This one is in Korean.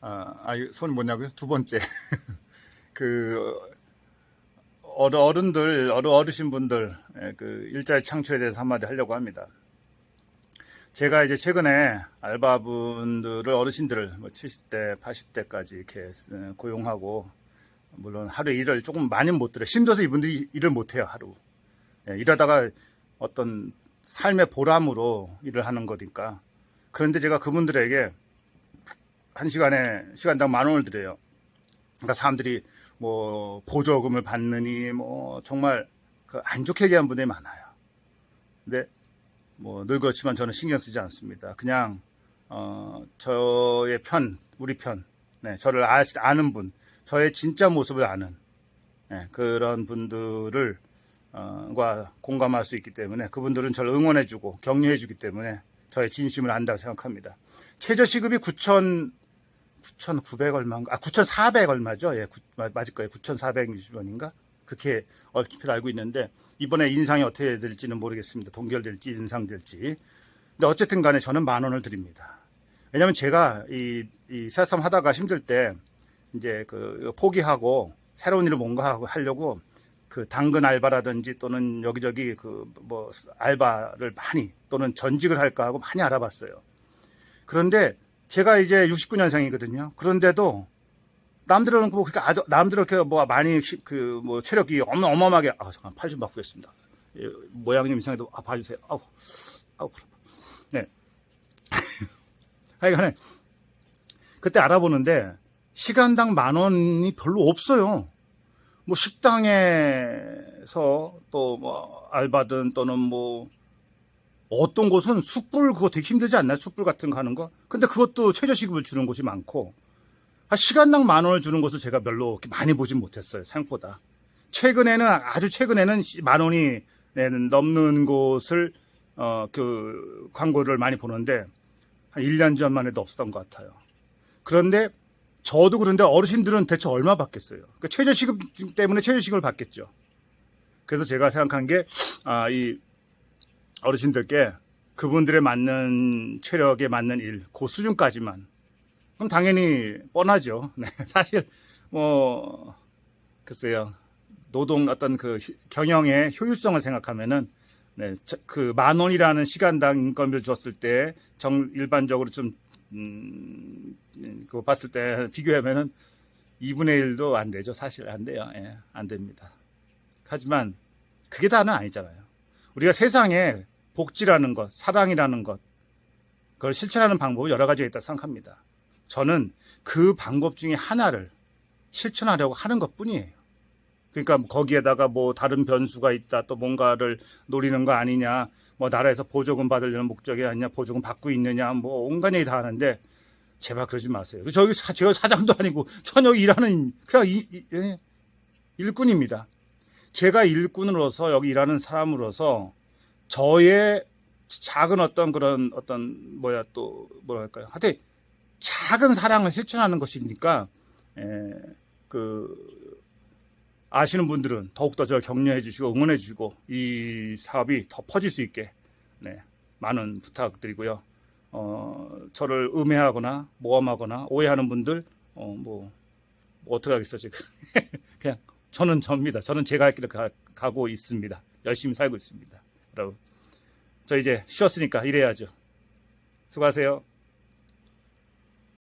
아, 아, 손 뭐냐고요? 두 번째. 그, 어른들, 어르, 어르신 분들, 예, 그, 일자리 창출에 대해서 한마디 하려고 합니다. 제가 이제 최근에 알바분들을, 어르신들을 뭐 70대, 80대까지 이렇게 예, 고용하고, 물론 하루에 일을 조금 많이 못 들어요. 힘들어서 이분들이 일을 못 해요, 하루. 예, 일하다가 어떤 삶의 보람으로 일을 하는 거니까. 그런데 제가 그분들에게 한 시간에 시간당 만 원을 드려요. 그러니까 사람들이 뭐 보조금을 받느니 뭐 정말 그 안 좋게 얘기한 분들이 많아요. 근데 뭐 늘 그렇지만 저는 신경 쓰지 않습니다. 그냥 어 저의 편, 우리 편, 네, 저를 아, 아는 분, 저의 진짜 모습을 아는 네, 그런 분들을 어, 과 공감할 수 있기 때문에 그분들은 저를 응원해주고 격려해주기 때문에 저의 진심을 안다고 생각합니다. 최저 시급이 9천 9,900 얼마인가? 아, 9,400 얼마죠? 예, 구- 마- 맞을 거예요. 9,460원인가? 그렇게 얼핏 알고 있는데, 이번에 인상이 어떻게 될지는 모르겠습니다. 동결될지, 인상될지. 근데 어쨌든 간에 저는 만 원을 드립니다. 왜냐면 제가 이, 이 새삼 하다가 힘들 때, 이제 그 포기하고, 새로운 일을 뭔가 하고 하려고, 그 당근 알바라든지 또는 여기저기 그 뭐 알바를 많이 또는 전직을 할까 하고 많이 알아봤어요. 그런데 제가 이제 69년생이거든요. 그런데도 남들은 뭐 그러니까 아주- 남들은 이렇게 뭐 많이 그 뭐 체력이 어마- 어마어마하게 아 잠깐 팔 좀 바꾸겠습니다. 예, 모양이 좀 이상해도 아 봐주세요. 아우 아우 그래. 네. 하여간에 그때 알아보는데 시간당 만 원이 별로 없어요. 뭐 식당에서 또 뭐 알바든 또는 뭐 어떤 곳은 숯불 그거 되게 힘들지 않나요? 숯불 같은 거 하는 거? 근데 그것도 최저시급을 주는 곳이 많고 한 시간당 만 원을 주는 곳을 제가 별로 많이 보진 못했어요. 생각보다. 최근에는 아주 최근에는 시- 만 원이 넘는 곳을 어 그 광고를 많이 보는데 한 1년 전만 해도 없었던 것 같아요. 그런데 저도 그런데 어르신들은 대체 얼마 받겠어요? 그러니까 최저시급 때문에 최저시급을 받겠죠. 그래서 제가 생각한 게, 아, 이 어르신들께 그분들의 맞는 체력에 맞는 일, 그 수준까지만. 그럼 당연히 뻔하죠. 네, 사실, 뭐, 글쎄요. 노동 어떤 그 시- 경영의 효율성을 생각하면은, 네, 그만 원이라는 시간당 인건비를 줬을 때, 정, 일반적으로 좀, 음, 그거 봤을 때 비교하면은 2분의 1도 안 되죠. 사실 안 돼요. 예, 안 됩니다. 하지만 그게 다는 아니잖아요. 우리가 세상에 복지라는 것, 사랑이라는 것, 그걸 실천하는 방법이 여러 가지가 있다고 생각합니다. 저는 그 방법 중에 하나를 실천하려고 하는 것 뿐이에요. 그러니까 거기에다가 뭐 다른 변수가 있다, 또 뭔가를 노리는 거 아니냐, 뭐 나라에서 보조금 받으려는 목적이 아니냐, 보조금 받고 있느냐, 뭐 온갖 얘기 다 하는데 제발 그러지 마세요. 저기 사, 제가 사장도 아니고 저녁 일하는 그냥 이, 이- 예, 일꾼입니다. 제가 일꾼으로서 여기 일하는 사람으로서 저의 작은 어떤 그런 어떤 뭐야 또 뭐랄까요 하여튼 작은 사랑을 실천하는 것이니까 에, 그 아시는 분들은 더욱더 저를 격려해 주시고 응원해 주시고 이 사업이 더 퍼질 수 있게 네, 많은 부탁드리고요. 어, 저를 음해하거나 모함하거나 오해하는 분들 어, 뭐, 뭐 어떻게 하겠어 지금 그냥 저는 접니다. 저는 제가 할 길을 가, 가고 있습니다. 열심히 살고 있습니다. 여러분 저 이제 쉬었으니까 일해야죠. 수고하세요.